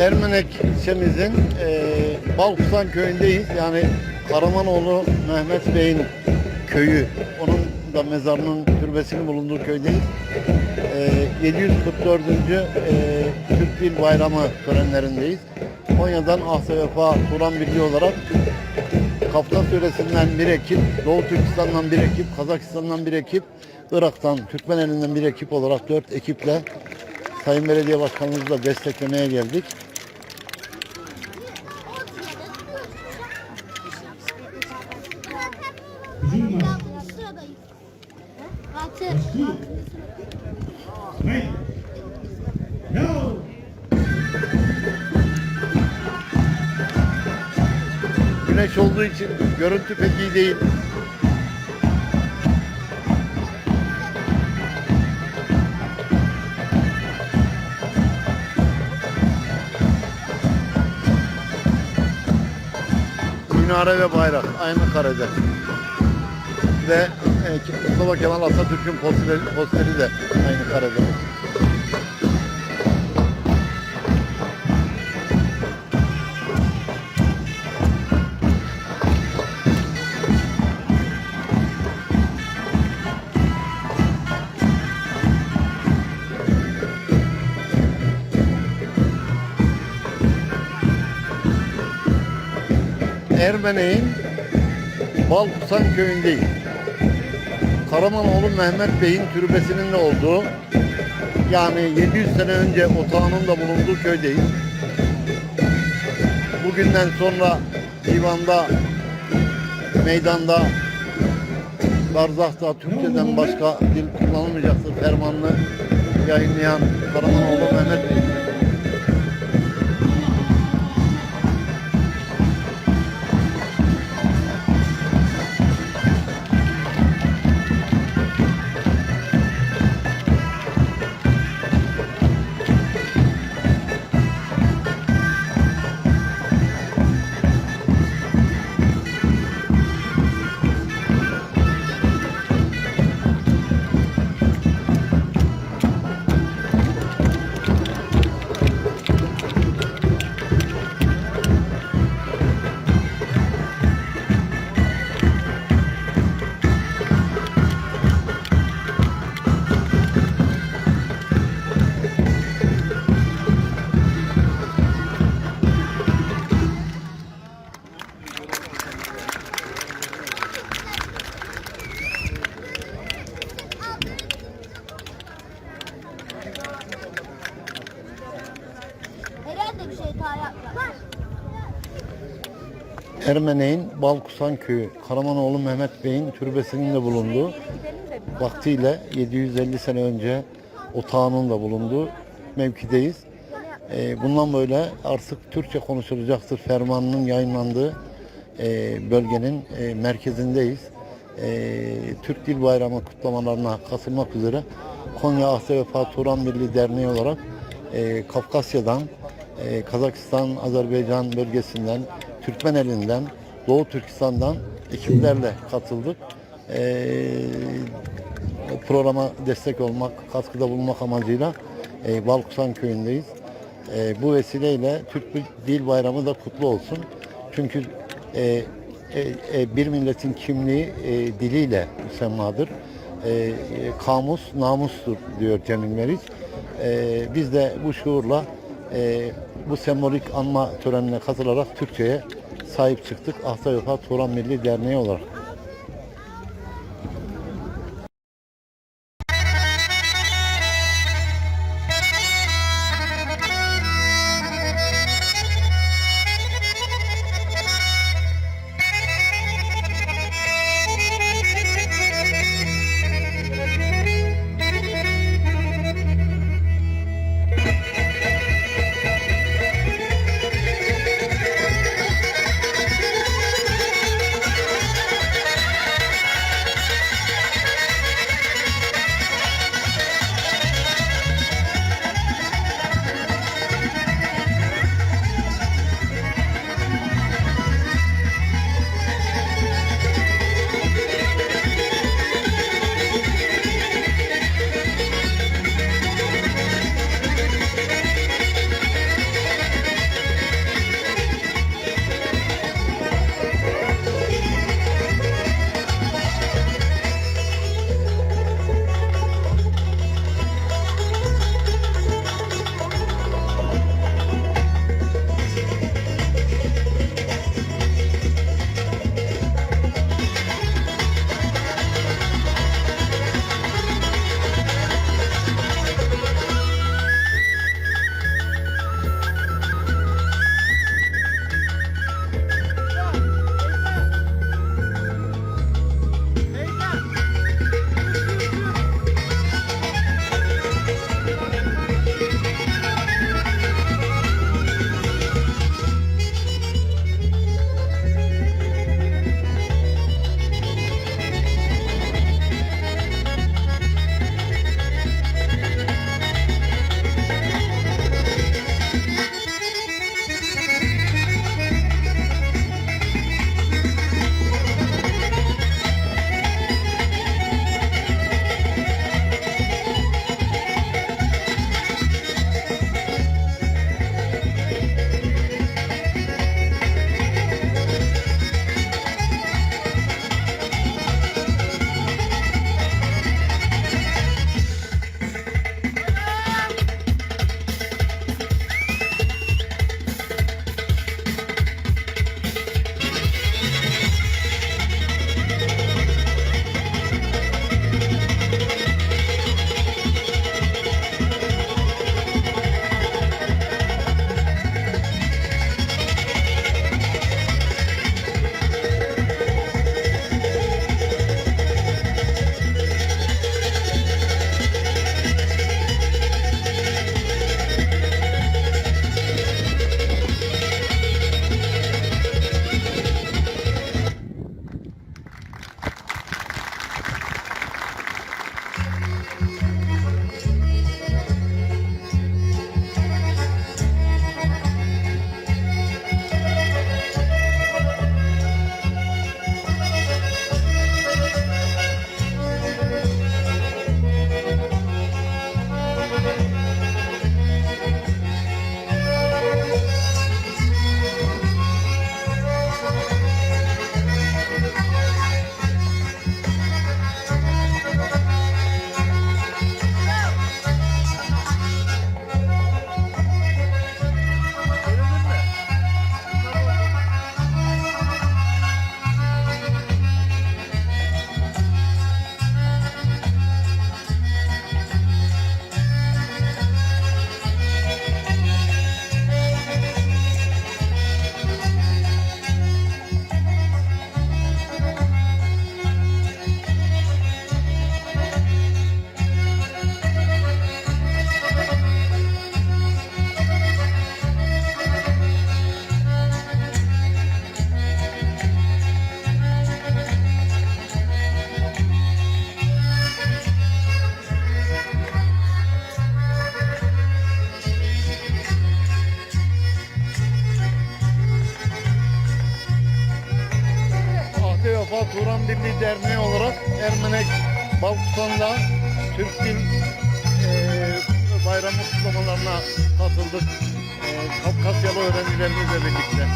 Ermenek ilçemizin e, Balkusan köyündeyiz. Yani Karamanoğlu Mehmet Bey'in köyü. Onun da mezarının türbesinin bulunduğu köydeyiz. E, 744. E, Türk Dil Bayramı törenlerindeyiz. Konya'dan Ahsa Vefa Turan Birliği olarak Kafkas yöresinden bir ekip, Doğu Türkistan'dan bir ekip, Kazakistan'dan bir ekip, Irak'tan, Türkmeneli'nden bir ekip olarak dört ekiple Sayın Belediye Başkanımızı da desteklemeye geldik. Güneş olduğu için görüntü pek iyi değil. Minare ve bayrak aynı karede. Ve e, Mustafa Kemal Atatürk'ün posteri, posteri de aynı karede. Ermenek'in Balkusan köyündeyiz. Karamanoğlu Mehmet Bey'in türbesinin de olduğu yani 700 sene önce otağının da bulunduğu köydeyiz. Bugünden sonra divanda, meydanda, barzahta Türkçeden başka dil kullanılmayacaktır fermanını yayınlayan Karamanoğlu Mehmet Bey. Ermenek'in Balkusan Köyü, Karamanoğlu Mehmet Bey'in türbesinin de bulunduğu, vaktiyle 750 sene önce otağının da bulunduğu mevkideyiz. Ee, bundan böyle artık Türkçe konuşulacaktır fermanının yayınlandığı e, bölgenin e, merkezindeyiz. E, Türk Dil Bayramı kutlamalarına katılmak üzere Konya Ahse Vefa Turan Birliği Derneği olarak e, Kafkasya'dan, e, Kazakistan, Azerbaycan bölgesinden, Türkmeneli'nden, Doğu Türkistan'dan ekiplerle katıldık. E, programa destek olmak, katkıda bulunmak amacıyla e, Balkusan köyündeyiz. E, bu vesileyle Türk Dil Bayramı da kutlu olsun. Çünkü e, e, e, bir milletin kimliği e, diliyle müsemmadır. E, e, kamus namustur diyor Cemil Meriç. E, biz de bu şuurla e, bu sembolik anma törenine katılarak Türkçe'ye sahip çıktık. Ahta Vefa Turan Milli Derneği olarak. Birliği Derneği olarak Ermenek Balkusan'da Türk Dil eee bayramı kutlamalarına katıldık. Eee Kafkasyalı öğrencilerimizle birlikte.